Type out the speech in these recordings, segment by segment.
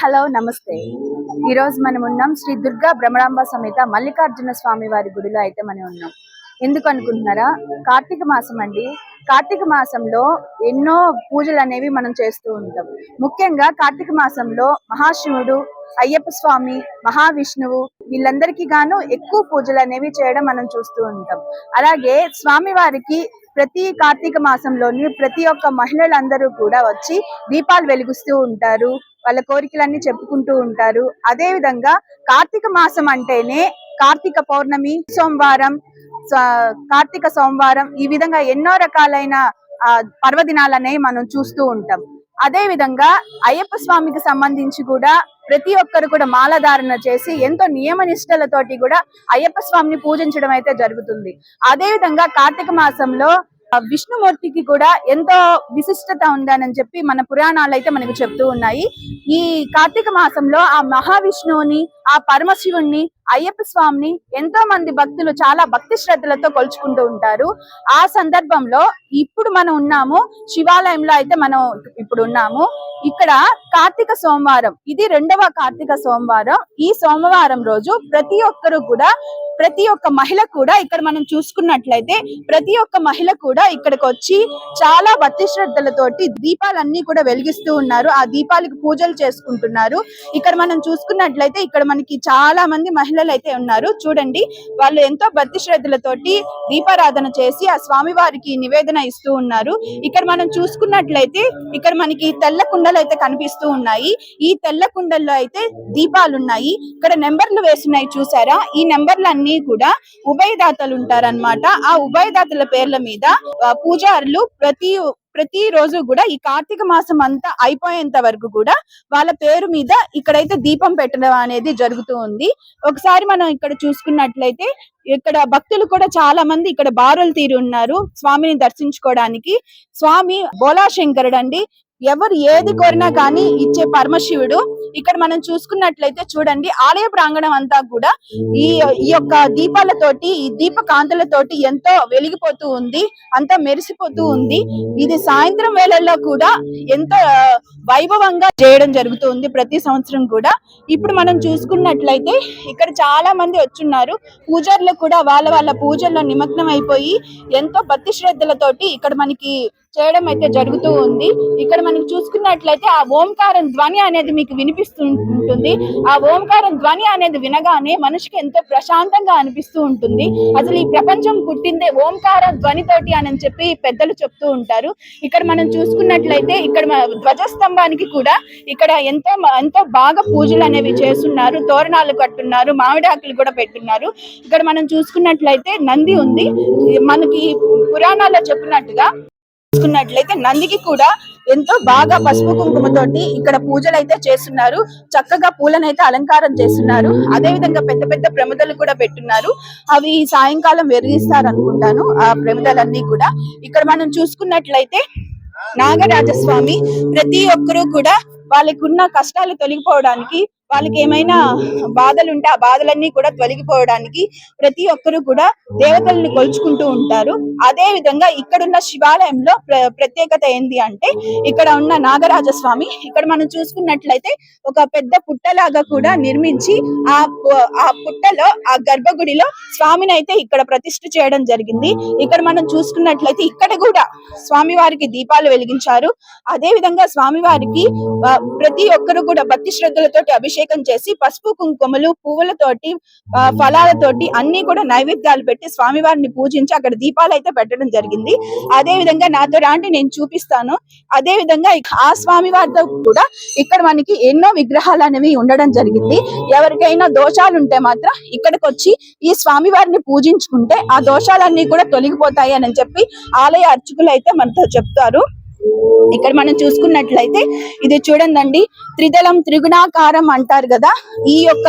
Hello నమస్తే. ఈ రోజు మనం ఉన్నాం శ్రీ దుర్గా భ్రమరాంబ సమేత మల్లికార్జున స్వామి వారి గుడిలో అయితే మనం ఉన్నాం. ఎందుకు అనుకుంటున్నారా? కార్తీక మాసం అండి. కార్తీక మాసంలో ఎన్నో పూజలు అనేవి మనం చేస్తూ ఉంటాం. ముఖ్యంగా కార్తీక మాసంలో మహాశివుడు అయ్యప్ప స్వామి మహావిష్ణువు వీళ్ళందరికీ గాను ఎక్కువ పూజలు అనేవి చేయడం మనం చూస్తూ ఉంటాం. అలాగే స్వామి వారికి ప్రతి కార్తీక మాసంలోని ప్రతి ఒక్క మహిళలందరూ కూడా వచ్చి దీపాలు వెలిగిస్తూ ఉంటారు. వాళ్ళ కోరికలన్నీ చెప్పుకుంటూ ఉంటారు. అదే విధంగా కార్తీక మాసం అంటేనే కార్తీక పౌర్ణమి సోమవారం కార్తీక సోమవారం ఈ విధంగా ఎన్నో రకాలైన ఆ, మనం చూస్తూ ఉంటాం. అదే విధంగా అయ్యప్ప స్వామికి సంబంధించి కూడా ప్రతి ఒక్కరు కూడా మాలధారణ చేసి ఎంతో నియమ నిష్టలతోటి కూడా అయ్యప్ప స్వామిని పూజించడం అయితే జరుగుతుంది. అదే విధంగా కార్తీక మాసంలో విష్ణుమూర్తికి కూడా ఎంతో విశిష్టత ఉందని చెప్పి మన పురాణాలు అయితే మనకు చెప్తూ ఉన్నాయి. ఈ కార్తీక మాసంలో ఆ మహావిష్ణువుని ఆ పరమశివుణ్ణి అయ్యప్ప స్వామిని ఎంతో మంది భక్తులు చాలా భక్తి శ్రద్ధలతో కొలుచుకుంటూ ఉంటారు. ఆ సందర్భంలో ఇప్పుడు మనం ఉన్నాము. శివాలయంలో అయితే మనం ఇప్పుడు ఉన్నాము. ఇక్కడ కార్తీక సోమవారం ఇది రెండవ కార్తీక సోమవారం. ఈ సోమవారం రోజు ప్రతి ఒక్కరు కూడా ప్రతి ఒక్క మహిళ కూడా ఇక్కడ మనం చూసుకున్నట్లయితే ప్రతి ఒక్క మహిళ కూడా ఇక్కడికి వచ్చి చాలా భక్తి శ్రద్ధలతోటి దీపాలన్నీ కూడా వెలిగిస్తూ ఉన్నారు. ఆ దీపాలకు పూజలు చేసుకుంటున్నారు. ఇక్కడ మనం చూసుకున్నట్లయితే ఇక్కడ మనకి చాలా మంది మహిళలు అయితే ఉన్నారు. చూడండి వాళ్ళు ఎంతో భక్తి శ్రద్ధలతోటి దీపారాధన చేసి ఆ స్వామి వారికి నివేదన ఇస్తూ ఉన్నారు. ఇక్కడ మనం చూసుకున్నట్లయితే ఇక్కడ మనకి తెల్ల కుండలు అయితే కనిపిస్తూ ఉన్నాయి. ఈ తెల్ల కుండల్లో అయితే దీపాలు ఉన్నాయి ఇక్కడ నెంబర్లు వేస్తున్నాయి చూసారా? ఈ నెంబర్లు అన్ని కూడా ఉభయదాతలు ఉంటారనమాట ఆ ఉభయదాతల పేర్ల మీద పూజారులు ప్రతి ప్రతి రోజు కూడా ఈ కార్తీక మాసం అంతా అయిపోయేంత వరకు కూడా వాళ్ళ పేరు మీద ఇక్కడైతే దీపం పెట్టడం అనేది జరుగుతూ ఉంది. ఒకసారి మనం ఇక్కడ చూసుకున్నట్లయితే ఇక్కడ భక్తులు కూడా చాలా మంది ఇక్కడ బారులు తీరి ఉన్నారు స్వామిని దర్శించుకోవడానికి. స్వామి బోలా శంకరుడు అండి ఎవరు ఏది కోరినా కానీ ఇచ్చే పరమశివుడు. ఇక్కడ మనం చూసుకున్నట్లయితే చూడండి ఆలయ ప్రాంగణం అంతా కూడా ఈ ఈ యొక్క దీపాలతోటి ఈ దీప కాంతులతోటి ఎంతో వెలిగిపోతూ ఉంది అంతా మెరిసిపోతూ ఉంది. ఇది సాయంత్రం వేళల్లో కూడా ఎంతో వైభవంగా చేయడం జరుగుతుంది ప్రతి సంవత్సరం కూడా. ఇప్పుడు మనం చూసుకున్నట్లయితే ఇక్కడ చాలా మంది వచ్చున్నారు. పూజారులు కూడా వాళ్ళ వాళ్ళ పూజల్లో నిమగ్నం అయిపోయి ఎంతో భక్తి శ్రద్ధలతోటి ఇక్కడ మనకి చేయడం అయితే జరుగుతూ ఉంది. ఇక్కడ మన చూసుకున్నట్లయితే ఆ ఓంకారం ధ్వని అనేది మీకు వినిపిస్తూ ఉంటుంది ఆ ఓంకారం ధ్వని అనేది వినగానే మనిషికి ఎంతో ప్రశాంతంగా అనిపిస్తూ ఉంటుంది. అసలు ఈ ప్రపంచం పుట్టిందే ఓంకార ధ్వనితోటి అని చెప్పి పెద్దలు చెప్తూ ఉంటారు. ఇక్కడ మనం చూసుకున్నట్లయితే ఇక్కడ మన ధ్వజస్తంభానికి కూడా ఇక్కడ ఎంతో ఎంతో బాగా పూజలు అనేవి చేస్తున్నారు. తోరణాలు కట్టున్నారు మామిడాకులు కూడా పెట్టున్నారు. ఇక్కడ మనం చూసుకున్నట్లయితే నంది ఉంది. మనకి పురాణాల్లో చెప్పినట్టుగా చూసుకున్నట్లయితే నందికి కూడా ఎంతో బాగా పసుపు కుంకుమతోటి ఇక్కడ పూజలు అయితే చేస్తున్నారు. చక్కగా పూలనైతే అలంకారం చేస్తున్నారు. అదే విధంగా పెద్ద పెద్ద ప్రమిదలు కూడా పెట్టున్నారు. అవి సాయంకాలం వెరిగిస్తారు అనుకుంటాను ఆ ప్రమిదలన్నీ కూడా. ఇక్కడ మనం చూసుకున్నట్లయితే నాగరాజస్వామి ప్రతి ఒక్కరూ కూడా వాళ్ళకున్న కష్టాలు తొలగిపోవడానికి వాళ్ళకి ఏమైనా బాధలు ఉంటే ఆ బాధలన్నీ కూడా తొలగిపోవడానికి ప్రతి ఒక్కరు కూడా దేవతల్ని కొలుచుకుంటూ ఉంటారు. అదే విధంగా ఇక్కడున్న శివాలయంలో ప్ర- ప్రత్యేకత ఏంటి అంటే ఇక్కడ ఉన్న నాగరాజ స్వామి ఇక్కడ మనం చూసుకున్నట్లయితే ఒక పెద్ద పుట్టలాగా కూడా నిర్మించి ఆ ఆ పుట్టలో ఆ గర్భగుడిలో స్వామిని అయితే ఇక్కడ ప్రతిష్ఠ చేయడం జరిగింది. ఇక్కడ మనం చూసుకున్నట్లయితే ఇక్కడ కూడా స్వామి వారికి దీపాలు వెలిగించారు. అదే విధంగా స్వామి వారికి ప్రతి ఒక్కరు కూడా భక్తి శ్రద్ధలతోటి అభిషేకం చేసి పసుపు కుంకుమలు పువ్వులతోటి ఫలాలతోటి అన్ని కూడా నైవేద్యాలు పెట్టి స్వామి వారిని పూజించి అక్కడ దీపాలు అయితే పెట్టడం జరిగింది. అదే విధంగా నాతో రాండి నేను చూపిస్తాను. అదే విధంగా ఆ స్వామి వారితో కూడా ఇక్కడ మనకి ఎన్నో విగ్రహాలు అనేవి ఉండడం జరిగింది. ఎవరికైనా దోషాలు ఉంటే మాత్రం ఇక్కడికి వచ్చి ఈ స్వామి వారిని పూజించుకుంటే ఆ దోషాలన్నీ కూడా తొలగిపోతాయి అని చెప్పి ఆలయ అర్చకులు అయితే మనతో చెప్తారు. ఇక్కడ మనం చూసుకున్నట్లయితే ఇది చూడండి త్రిదళం త్రిగుణాకారం అంటారు కదా ఈ యొక్క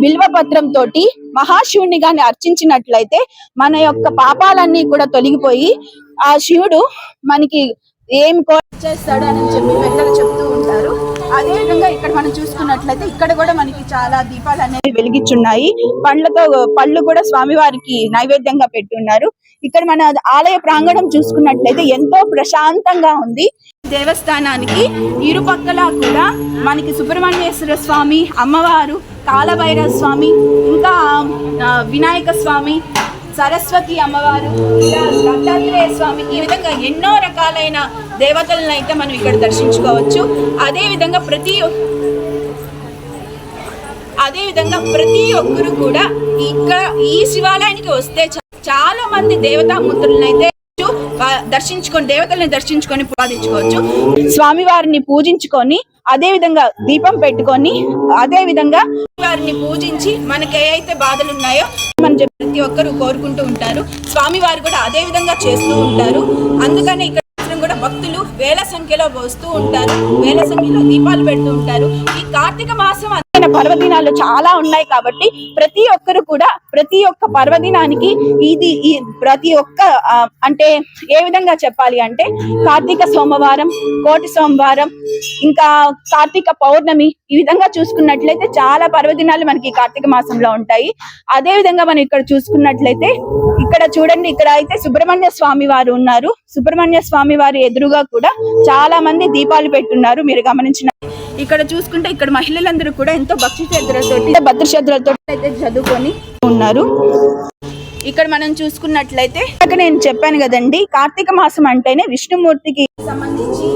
బిల్వ పత్రం తోటి మహాశివుని గాని అర్చించినట్లయితే మన యొక్క పాపాలన్నీ కూడా తొలగిపోయి ఆ శివుడు మనకి ఏం చేస్తాడు అని చెప్పి పెద్దలు చెప్తూ ఉంటారు. అదే విధంగా ఇక్కడ మనం చూసుకున్నట్లయితే ఇక్కడ కూడా మనకి చాలా దీపాలు అనేవి వెలిగించున్నాయి పండ్లతో పళ్ళు కూడా స్వామివారికి నైవేద్యంగా పెట్టున్నారు. ఇక్కడ మన ఆలయ ప్రాంగణం చూసుకున్నట్లయితే ఎంతో ప్రశాంతంగా ఉంది. దేవస్థానానికి ఇరుపక్కల కూడా మనకి సుబ్రహ్మణ్యేశ్వర స్వామి అమ్మవారు కాలభైరవ స్వామి ఇంకా వినాయక స్వామి సరస్వతి అమ్మవారు ఇలా దత్తాత్రేయ స్వామి ఈ విధంగా ఎన్నో రకాలైన దేవతలను అయితే మనం ఇక్కడ దర్శించుకోవచ్చు. అదే విధంగా ప్రతి అదే విధంగా ప్రతి ఒక్కరు కూడా ఇక్కడ ఈ శివాలయానికి వస్తే చాలా మంది దేవతామూర్తులను అయితే దర్శించుకొని దేవతల్ని దర్శించుకొని పూజించుకోవచ్చు స్వామివారిని పూజించుకొని అదే విధంగా దీపం పెట్టుకొని అదే విధంగా వారిని పూజించి మనకి ఏ అయితే బాధలు ఉన్నాయో మన ప్రతి ఒక్కరు కోరుకుంటూ ఉంటారు. స్వామి వారు కూడా అదే విధంగా చేస్తూ ఉంటారు. అందుకని ఇక్కడ మాత్రం కూడా భక్తులు వేల సంఖ్యలో వస్తూ ఉంటారు. వేల సంఖ్యలో దీపాలు పెడుతూ ఉంటారు. ఈ కార్తీక మాసం మన పర్వదినాలు చాలా ఉన్నాయి కాబట్టి ప్రతి ఒక్కరు కూడా ప్రతి ఒక్క పర్వదినానికి ఇది ఈ ప్రతి ఒక్క అంటే ఏ విధంగా చెప్పాలి అంటే కార్తీక సోమవారం కోటి సోమవారం ఇంకా కార్తీక పౌర్ణమి ఈ విధంగా చూసుకున్నట్లయితే చాలా పర్వదినాలు మనకి కార్తీక మాసంలో ఉంటాయి. అదే విధంగా మనం ఇక్కడ చూసుకున్నట్లయితే ఇక్కడ చూడండి ఇక్కడ అయితే సుబ్రహ్మణ్య స్వామి వారు ఉన్నారు. సుబ్రహ్మణ్య స్వామి వారి ఎదురుగా కూడా చాలా మంది దీపాలు పెట్టున్నారు. మీరు గమనించిన ఇక్కడ చూసుకుంటే ఇక్కడ మహిళలందరూ కూడా ఎంతో భక్తి శ్రద్ధలతో అయితే చదువుకొని ఉన్నారు. ఇక్కడ మనం చూసుకున్నట్లయితే అక్కడ నేను చెప్పాను కదండి కార్తీక మాసం అంటేనే విష్ణుమూర్తికి సంబంధించి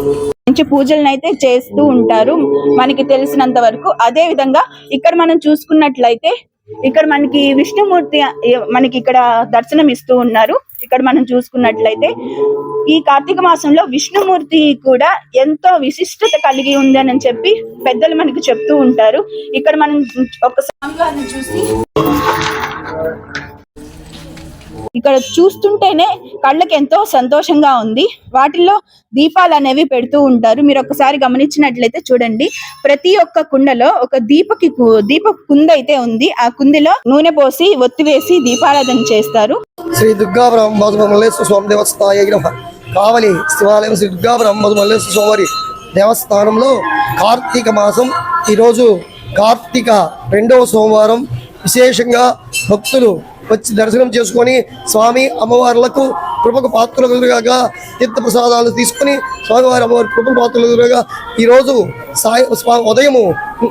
మంచి పూజలను అయితే చేస్తూ ఉంటారు. మనకి తెలిసినంత వరకు అదే విధంగా ఇక్కడ మనం చూసుకున్నట్లయితే ఇక్కడ మనకి విష్ణుమూర్తి మనకి ఇక్కడ దర్శనం ఇస్తూ ఉన్నారు. ఇక్కడ మనం చూసుకున్నట్లయితే ఈ కార్తీక మాసంలో విష్ణుమూర్తి కూడా ఎంతో విశిష్టత కలిగి ఉందని చెప్పి పెద్దలు మనకి చెప్తూ ఉంటారు. ఇక్కడ మనం ఒక స్వామివారిని చూసి ఇక్కడ చూస్తుంటేనే కళ్ళకి ఎంతో సంతోషంగా ఉంది. వాటిల్లో దీపాలు అనేవి పెడుతూ ఉంటారు. మీరు ఒకసారి గమనించినట్లయితే చూడండి. ప్రతి ఒక్క కుండలో ఒక దీపకి దీప కుంద అయితే ఉంది. ఆ కుందిలో నూనె పోసి ఒత్తి వేసి దీపారాధన చేస్తారు. శ్రీ దుర్గా బ్రహ్మ స్వామి దేవస్థాయ కావలి శివాలయం శ్రీ దుర్గా బ్రహ్మ స్వామి దేవస్థానంలో కార్తీక మాసం. ఈరోజు కార్తీక రెండవ సోమవారం. విశేషంగా భక్తులు వచ్చి దర్శనం చేసుకొని స్వామి అమ్మవార్లకు కృపకు పాత్రలు ఎదురుగా తీర్థ ప్రసాదాలు తీసుకొని స్వామివారి అమ్మవారి కృపకు పాత్రల ఎదురుగా ఈరోజు సాయ స్వామి ఉదయము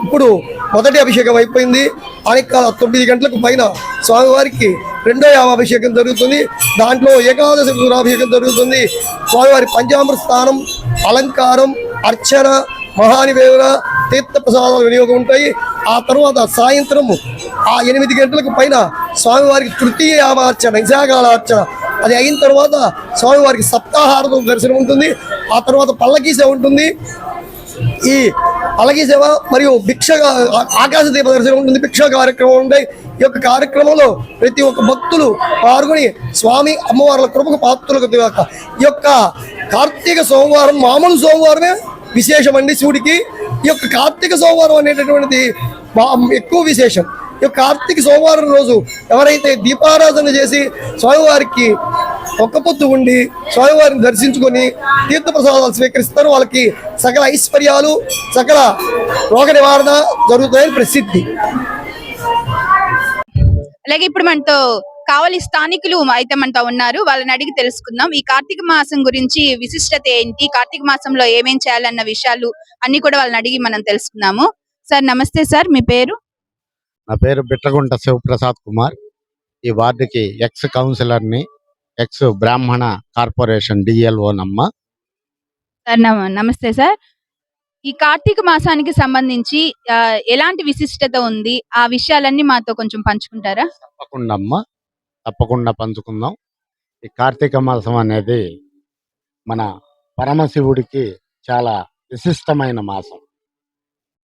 ఇప్పుడు మొదటి అభిషేకం అయిపోయింది. సాయంకాల తొమ్మిది గంటలకు పైన స్వామివారికి రెండో యామాభిషేకం జరుగుతుంది. దాంట్లో ఏకాదశి రుద్రాభిషేకం జరుగుతుంది. స్వామివారి పంచామృత స్థానం అలంకారం అర్చన మహానివేదన తీర్థ ప్రసాదాలు వినియోగం ఉంటాయి. ఆ తర్వాత సాయంత్రము ఆ ఎనిమిది గంటలకు పైన స్వామివారికి తృతీయ యామార్చన నిజాగాల అది అయిన తర్వాత స్వామివారికి సప్తాహారతం దర్శనం ఉంటుంది. ఆ తర్వాత పల్లకీ సేవ ఉంటుంది. ఈ పల్లకీ సేవ మరియు భిక్ష ఆకాశ దీప దర్శనం ఉంటుంది. భిక్ష కార్యక్రమం ఉంటాయి. ఈ యొక్క కార్యక్రమంలో ప్రతి ఒక్క భక్తులు పాల్గొని స్వామి అమ్మవార్ల కృపకు పాత్రలకు ఈ యొక్క కార్తీక సోమవారం మామూలు సోమవారమే విశేషమండి శివుడికి. ఈ యొక్క కార్తీక సోమవారం అనేటటువంటిది మా- ఎక్కువ విశేషం. ఈ యొక్క కార్తీక సోమవారం రోజు ఎవరైతే దీపారాధన చేసి స్వామివారికి ఒక్క పొత్తు ఉండి స్వామివారిని దర్శించుకొని తీర్థప్రసాదాలు స్వీకరిస్తారు వాళ్ళకి సకల ఐశ్వర్యాలు సకల రోగ నివారణ జరుగుతాయని ప్రసిద్ధి. అలాగే ఇప్పుడు మనతో కావలి స్థానికులు అయితే మనతో ఉన్నారు. వాళ్ళని అడిగి తెలుసుకుందాం. ఈ కార్తీక మాసం గురించి విశిష్టత ఏంటి? కార్తీక మాసంలో ఏమేం చేయాలన్న విషయాలు అన్ని కూడా వాళ్ళని అడిగి మనం తెలుసుకుందాము. సార్ నమస్తే సార్ మీ పేరు? నా పేరు బిట్రగుంట శివప్రసాద్ కుమార్. ఈ వార్డుకి ఎక్స్ కౌన్సిలర్ని ఎక్స్ బ్రాహ్మణ కార్పొరేషన్ డిఎల్ఓ నమ్మ సార్ నమ- నమస్తే సార్. ఈ కార్తీక మాసానికి సంబంధించి ఎలాంటి విశిష్టత ఉంది? ఆ విషయాలన్నీ మాతో కొంచెం పంచుకుంటారా? తప్పకుండా అమ్మ. తప్పకుండా పంచుకుందాం. ఈ కార్తీక మాసం అనేది మన పరమశివుడికి చాలా విశిష్టమైన మాసం.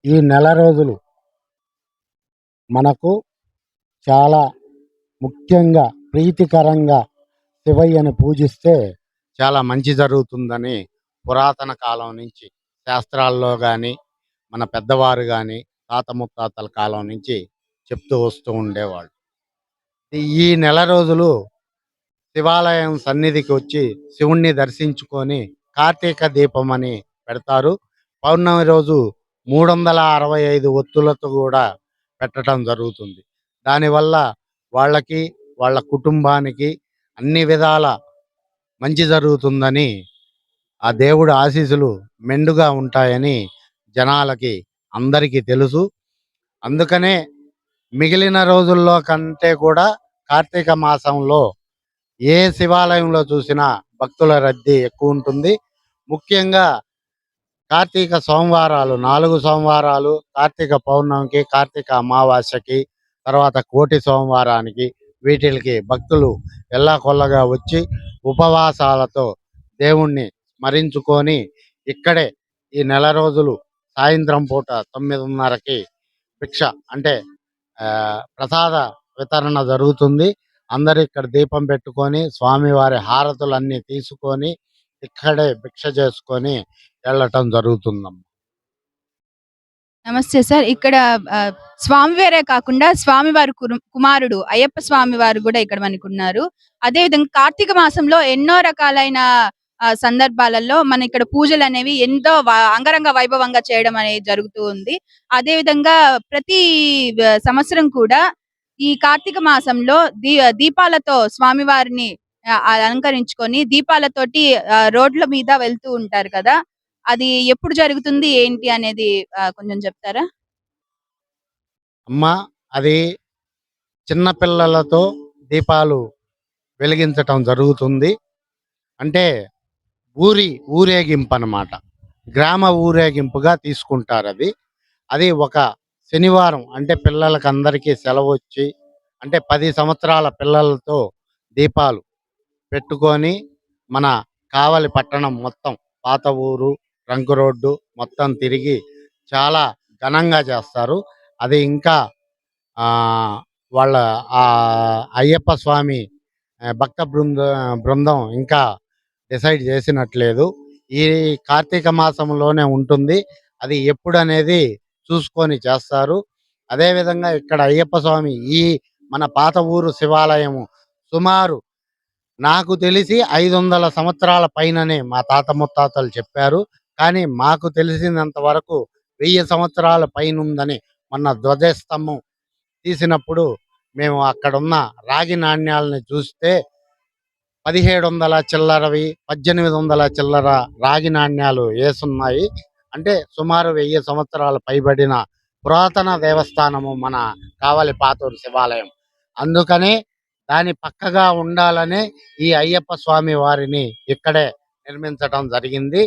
ఈ నెల రోజులు మనకు చాలా ముఖ్యంగా ప్రీతికరంగా శివయ్యని పూజిస్తే చాలా మంచి జరుగుతుందని పురాతన కాలం నుంచి శాస్త్రాల్లో కానీ మన పెద్దవారు కానీ తాత ముత్తాతల కాలం నుంచి చెప్తూ వస్తూ ఉండేవాళ్ళు. ఈ- నెల రోజులు శివాలయం సన్నిధికి వచ్చి శివుణ్ణి దర్శించుకొని కార్తీక దీపం అని పెడతారు. పౌర్ణమి రోజు మూడు వందల అరవై ఐదు ఒత్తులతో కూడా పెట్టడం జరుగుతుంది. దానివల్ల వాళ్ళకి వాళ్ళ కుటుంబానికి అన్ని విధాల మంచి జరుగుతుందని ఆ దేవుడి ఆశీస్సులు మెండుగా ఉంటాయని జనాలకి అందరికీ తెలుసు. అందుకనే మిగిలిన రోజుల్లో కంటే కూడా కార్తీక మాసంలో ఏ శివాలయంలో చూసినా భక్తుల రద్దీ ఎక్కువ ఉంటుంది. ముఖ్యంగా కార్తీక సోమవారాలు నాలుగు సోమవారాలు కార్తీక పౌర్ణమికి కార్తీక అమావాస్యకి తర్వాత కోటి సోమవారానికి వీటికి భక్తులు ఎల్లాకొల్లగా వచ్చి ఉపవాసాలతో దేవుణ్ణి స్మరించుకొని ఇక్కడే ఈ నెల రోజులు సాయంత్రం పూట తొమ్మిదిన్నరకి భిక్ష అంటే ఆ, ప్రసాద వితరణ జరుగుతుంది. అందరు ఇక్కడ దీపం పెట్టుకొని స్వామివారి హారతులన్నీ తీసుకొని ఇక్కడే భిక్ష చేసుకొని వెళ్ళటం జరుగుతుందమ్మ. నమస్తే సార్. ఇక్కడ స్వామివారే కాకుండా స్వామివారి కుమారుడు అయ్యప్ప స్వామి వారు కూడా ఇక్కడ మనకు ఉన్నారు అదే విధంగా కార్తీక మాసంలో ఎన్నో రకాలైన సందర్భాలలో మన ఇక్కడ పూజలు అనేవి ఎంతో అంగరంగ వైభవంగా చేయడం అనేది జరుగుతూ ఉంది. అదే విధంగా ప్రతి సంవత్సరం కూడా ఈ కార్తీక మాసంలో దీ దీపాలతో స్వామివారిని అలంకరించుకొని దీపాలతోటి రోడ్ల మీద వెళ్తూ ఉంటారు కదా. అది ఎప్పుడు జరుగుతుంది? ఏంటి అనేది కొంచెం చెప్తారా? అమ్మ అది చిన్న పిల్లలతో దీపాలు వెలిగించటం జరుగుతుంది. అంటే ఊరి ఊరేగింపు అన్నమాట గ్రామ ఊరేగింపుగా తీసుకుంటారు అది అది ఒక శనివారం అంటే పిల్లలకి అందరికీ సెలవు వచ్చి అంటే పది సంవత్సరాల పిల్లలతో దీపాలు పెట్టుకొని మన కావలి పట్టణం మొత్తం పాత ఊరు రంగు రోడ్డు మొత్తం తిరిగి చాలా ఘనంగా చేస్తారు. అది ఇంకా వాళ్ళ ఆ అయ్యప్ప స్వామి భక్త బృంద బృందం ఇంకా డిసైడ్ చేసినట్లేదు. ఈ కార్తీక మాసంలోనే ఉంటుంది. అది ఎప్పుడనేది చూసుకొని చేస్తారు. అదేవిధంగా ఇక్కడ అయ్యప్ప స్వామి ఈ మన పాత ఊరు శివాలయము సుమారు నాకు తెలిసి ఐదు వందల సంవత్సరాల పైననే మా తాత ముత్తాతలు చెప్పారు. కానీ మాకు తెలిసినంత వరకు వెయ్యి సంవత్సరాల పైన ఉందని మొన్న ధ్వజస్తంభం తీసినప్పుడు మేము అక్కడున్న రాగి నాణ్యాలని చూస్తే పదిహేడు వందల చిల్లరవి పద్దెనిమిది వందల చిల్లర రాగి నాణ్యాలు వేసున్నాయి. అంటే సుమారు వెయ్యి సంవత్సరాలు పైబడిన పురాతన దేవస్థానము మన కావలి పాతూరు శివాలయం. అందుకనే దాని పక్కగా ఉండాలని ఈ అయ్యప్ప స్వామి వారిని ఇక్కడే నిర్మించటం జరిగింది.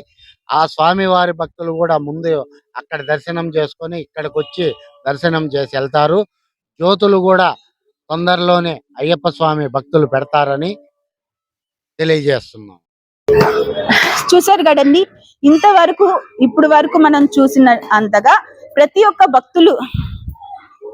ఆ స్వామి వారి భక్తులు కూడా ముందు అక్కడ దర్శనం చేసుకొని ఇక్కడికి వచ్చి దర్శనం చేసి వెళ్తారు. జ్యోతులు కూడా తొందరలోనే అయ్యప్ప స్వామి భక్తులు పెడతారని తెలియజేస్తున్నాం. చూసారు కదండి? ఇంతవరకు ఇప్పుడు వరకు మనం చూసిన అంతగా ప్రతి ఒక్క భక్తులు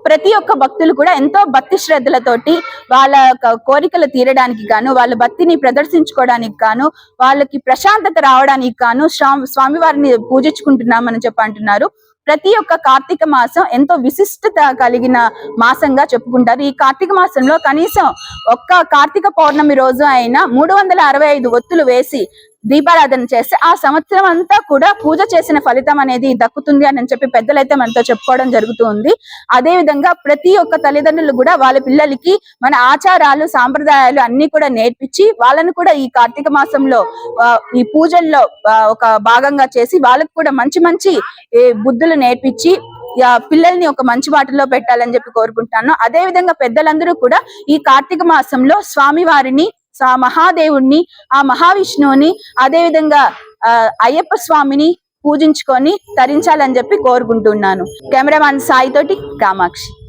ప్రతి ఒక్క భక్తులు కూడా ఎంతో భక్తి శ్రద్ధలతోటి వాళ్ళ యొక్క కోరికలు తీరడానికి గాను వాళ్ళ భక్తిని ప్రదర్శించుకోవడానికి గాను వాళ్ళకి ప్రశాంతత రావడానికి గాను స్వామి స్వామివారిని పూజించుకుంటున్నామని చెప్పి అంటున్నారు. ప్రతి ఒక్క కార్తీక మాసం ఎంతో విశిష్టత కలిగిన మాసంగా చెప్పుకుంటారు. ఈ కార్తీక మాసంలో కనీసం ఒక్క కార్తీక పౌర్ణమి రోజు అయినా మూడు వందల అరవై ఐదు ఒత్తులు వేసి దీపారాధన చేస్తే ఆ సంవత్సరం అంతా కూడా పూజ చేసిన ఫలితం అనేది దక్కుతుంది అని చెప్పి పెద్దలైతే మనతో చెప్పుకోవడం జరుగుతుంది. అదే విధంగా ప్రతి ఒక్క తల్లిదండ్రులు కూడా వాళ్ళ పిల్లలకి మన ఆచారాలు సాంప్రదాయాలు అన్ని కూడా నేర్పించి వాళ్ళని కూడా ఈ కార్తీక మాసంలో ఈ పూజల్లో ఒక భాగంగా చేసి వాళ్ళకు కూడా మంచి మంచి బుద్ధులు నేర్పించి పిల్లల్ని ఒక మంచి బాటలో పెట్టాలని చెప్పి కోరుకుంటాను అదే విధంగా పెద్దలందరూ కూడా ఈ కార్తీక మాసంలో స్వామి వారిని ఆ మహాదేవుణ్ణి ఆ మహావిష్ణువుని అదే విధంగా ఆ, అయ్యప్ప స్వామిని పూజించుకొని తరించాలని చెప్పి కోరుకుంటున్నాను. కెమెరామాన్ సాయి తోటి కామాక్షి.